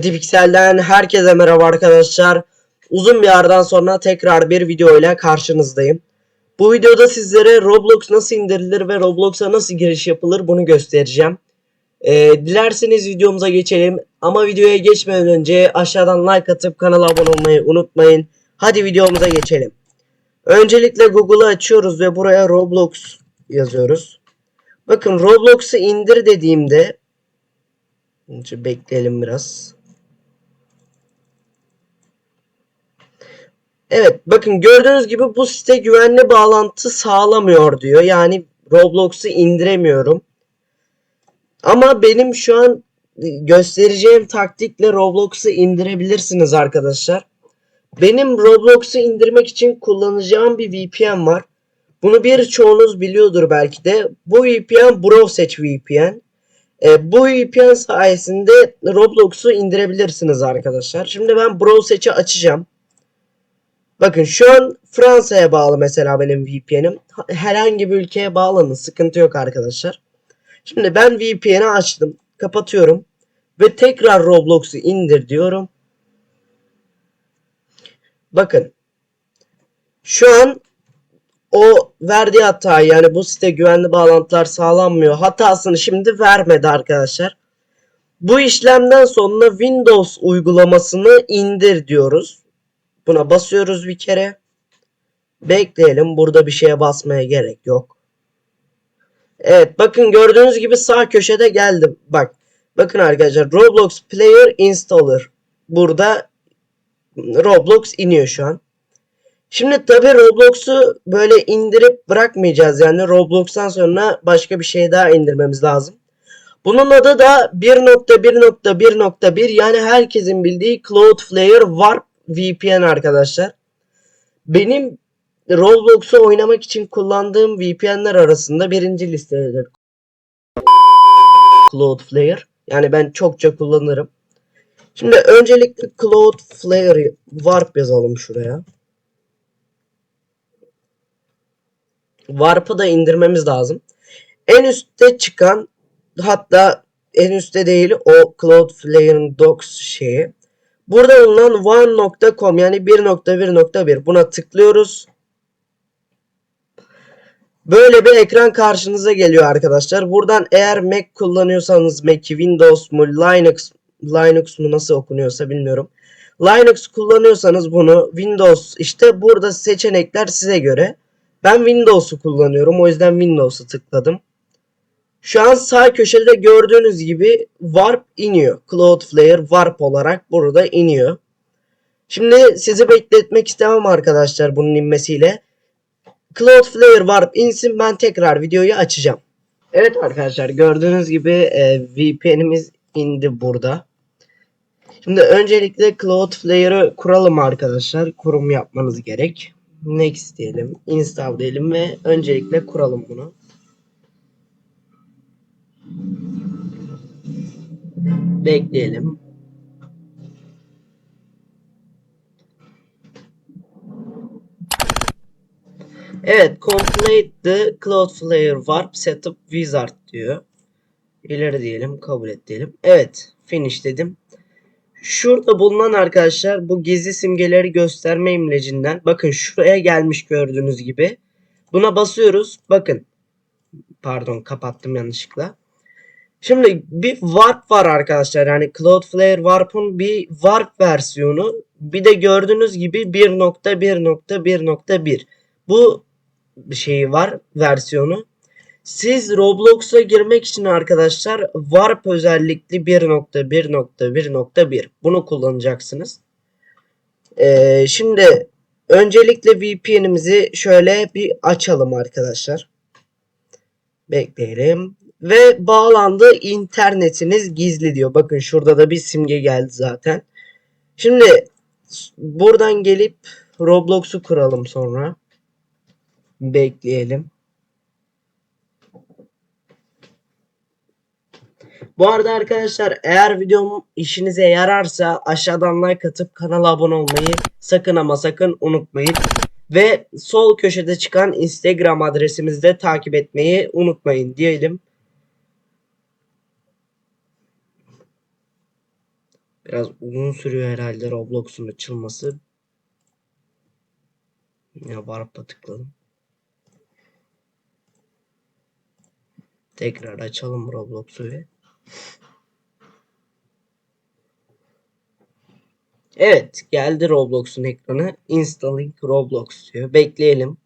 Pixel'den herkese merhaba arkadaşlar. Uzun bir aradan sonra tekrar bir video ile karşınızdayım. Bu videoda sizlere Roblox nasıl indirilir ve Roblox'a nasıl giriş yapılır bunu göstereceğim. Ee, dilerseniz videomuza geçelim. Ama videoya geçmeden önce aşağıdan like atıp kanala abone olmayı unutmayın. Hadi videomuza geçelim. Öncelikle Google'ı açıyoruz ve buraya Roblox yazıyoruz. Bakın Roblox'u indir dediğimde Önce bekleyelim biraz. Evet bakın gördüğünüz gibi bu site güvenli bağlantı sağlamıyor diyor. Yani Roblox'u indiremiyorum. Ama benim şu an göstereceğim taktikle Roblox'u indirebilirsiniz arkadaşlar. Benim Roblox'u indirmek için kullanacağım bir VPN var. Bunu birçoğunuz biliyordur belki de. Bu VPN Browsearch VPN. E, bu VPN sayesinde Roblox'u indirebilirsiniz arkadaşlar. Şimdi ben Browsearch'i açacağım. Bakın şu an Fransa'ya bağlı mesela benim VPN'im. Herhangi bir ülkeye bağlanın. Sıkıntı yok arkadaşlar. Şimdi ben VPN'i açtım. Kapatıyorum. Ve tekrar Roblox'u indir diyorum. Bakın. Şu an o verdiği hatayı yani bu site güvenli bağlantılar sağlanmıyor hatasını şimdi vermedi arkadaşlar. Bu işlemden sonra Windows uygulamasını indir diyoruz. Buna basıyoruz bir kere. Bekleyelim. Burada bir şeye basmaya gerek yok. Evet bakın gördüğünüz gibi sağ köşede geldim. Bak bakın arkadaşlar Roblox Player Installer. Burada Roblox iniyor şu an. Şimdi tabi Roblox'u böyle indirip bırakmayacağız. Yani Roblox'tan sonra başka bir şey daha indirmemiz lazım. Bunun adı da 1.1.1.1 yani herkesin bildiği Cloudflare Warp VPN arkadaşlar. Benim Roblox'u oynamak için kullandığım VPN'ler arasında birinci listededir. Cloudflare. Yani ben çokça kullanırım. Şimdi öncelikle Cloudflare Warp yazalım şuraya. Warp'ı da indirmemiz lazım. En üstte çıkan hatta en üstte değil o Cloudflare'ın docs şeyi. Burada bulunan one.com yani 1.1.1 buna tıklıyoruz. Böyle bir ekran karşınıza geliyor arkadaşlar. Buradan eğer Mac kullanıyorsanız Mac, Windows mu, Linux, Linux mu nasıl okunuyorsa bilmiyorum. Linux kullanıyorsanız bunu Windows işte burada seçenekler size göre. Ben Windows'u kullanıyorum. O yüzden Windows'u tıkladım. Şu an sağ köşede gördüğünüz gibi Warp iniyor. Cloudflare Warp olarak burada iniyor. Şimdi sizi bekletmek istemem arkadaşlar bunun inmesiyle. Cloudflare Warp insin ben tekrar videoyu açacağım. Evet arkadaşlar gördüğünüz gibi e, VPN'imiz indi burada. Şimdi öncelikle Cloudflare'ı kuralım arkadaşlar. Kurum yapmanız gerek. Next diyelim. Install diyelim ve öncelikle kuralım bunu. Bekleyelim. Evet, complete the Cloudflare Warp Setup Wizard diyor. İleri diyelim, kabul et diyelim. Evet, finish dedim. Şurada bulunan arkadaşlar bu gizli simgeleri gösterme imlecinden bakın şuraya gelmiş gördüğünüz gibi. Buna basıyoruz. Bakın. Pardon kapattım yanlışlıkla. Şimdi bir Warp var arkadaşlar. Yani Cloudflare Warp'un bir Warp versiyonu. Bir de gördüğünüz gibi 1.1.1.1 bu şeyi var versiyonu. Siz Roblox'a girmek için arkadaşlar Warp özellikli 1.1.1.1 bunu kullanacaksınız. Ee, şimdi öncelikle VPN'imizi şöyle bir açalım arkadaşlar. Bekleyelim. Ve bağlandı internetiniz gizli diyor. Bakın şurada da bir simge geldi zaten. Şimdi buradan gelip Roblox'u kuralım sonra. Bekleyelim. Bu arada arkadaşlar eğer videom işinize yararsa aşağıdan like atıp kanala abone olmayı sakın ama sakın unutmayın. Ve sol köşede çıkan Instagram adresimizi de takip etmeyi unutmayın diyelim. Biraz uzun sürüyor herhalde Roblox'un açılması. Ya Warp'a tıkladım. Tekrar açalım Roblox'u ve. Evet geldi Roblox'un ekranı. Installing Roblox diyor. Bekleyelim.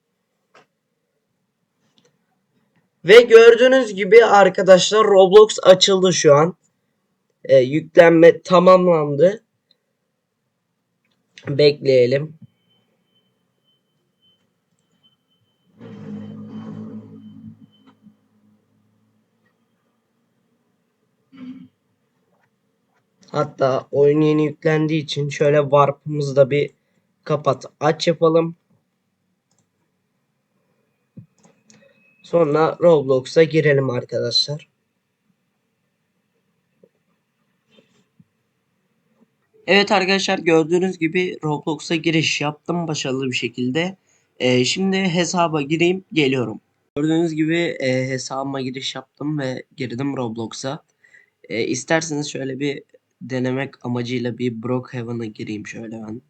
Ve gördüğünüz gibi arkadaşlar Roblox açıldı şu an. Ee, yüklenme tamamlandı. Bekleyelim. Hatta oyun yeni yüklendiği için şöyle warp'ımızı da bir kapat aç yapalım. Sonra Roblox'a girelim arkadaşlar. Evet arkadaşlar gördüğünüz gibi Roblox'a giriş yaptım başarılı bir şekilde. Ee, şimdi hesaba gireyim geliyorum. Gördüğünüz gibi e, hesabıma giriş yaptım ve girdim Roblox'a. E, isterseniz şöyle bir denemek amacıyla bir Brookhaven'a gireyim şöyle ben.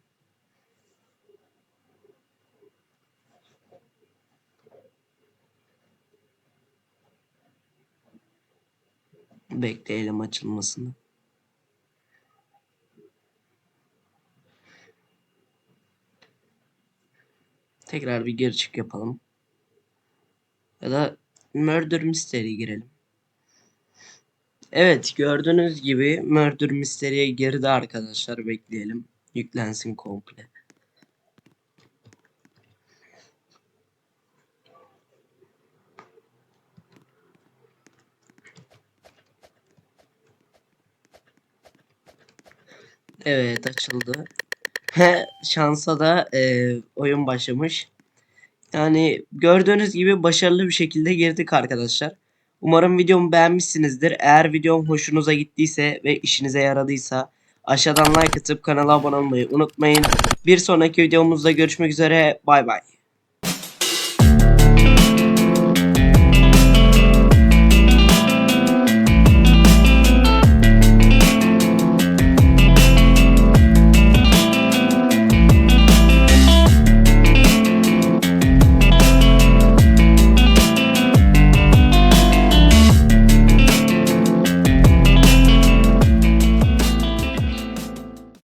Bekleyelim açılmasını. Tekrar bir geri çık yapalım. Ya da Murder Mystery girelim. Evet gördüğünüz gibi Murder Mystery'e girdi arkadaşlar. Bekleyelim. Yüklensin komple. Evet açıldı. Şansa da e, oyun başlamış. Yani gördüğünüz gibi başarılı bir şekilde girdik arkadaşlar. Umarım videomu beğenmişsinizdir. Eğer videom hoşunuza gittiyse ve işinize yaradıysa aşağıdan like atıp kanala abone olmayı unutmayın. Bir sonraki videomuzda görüşmek üzere. Bay bay.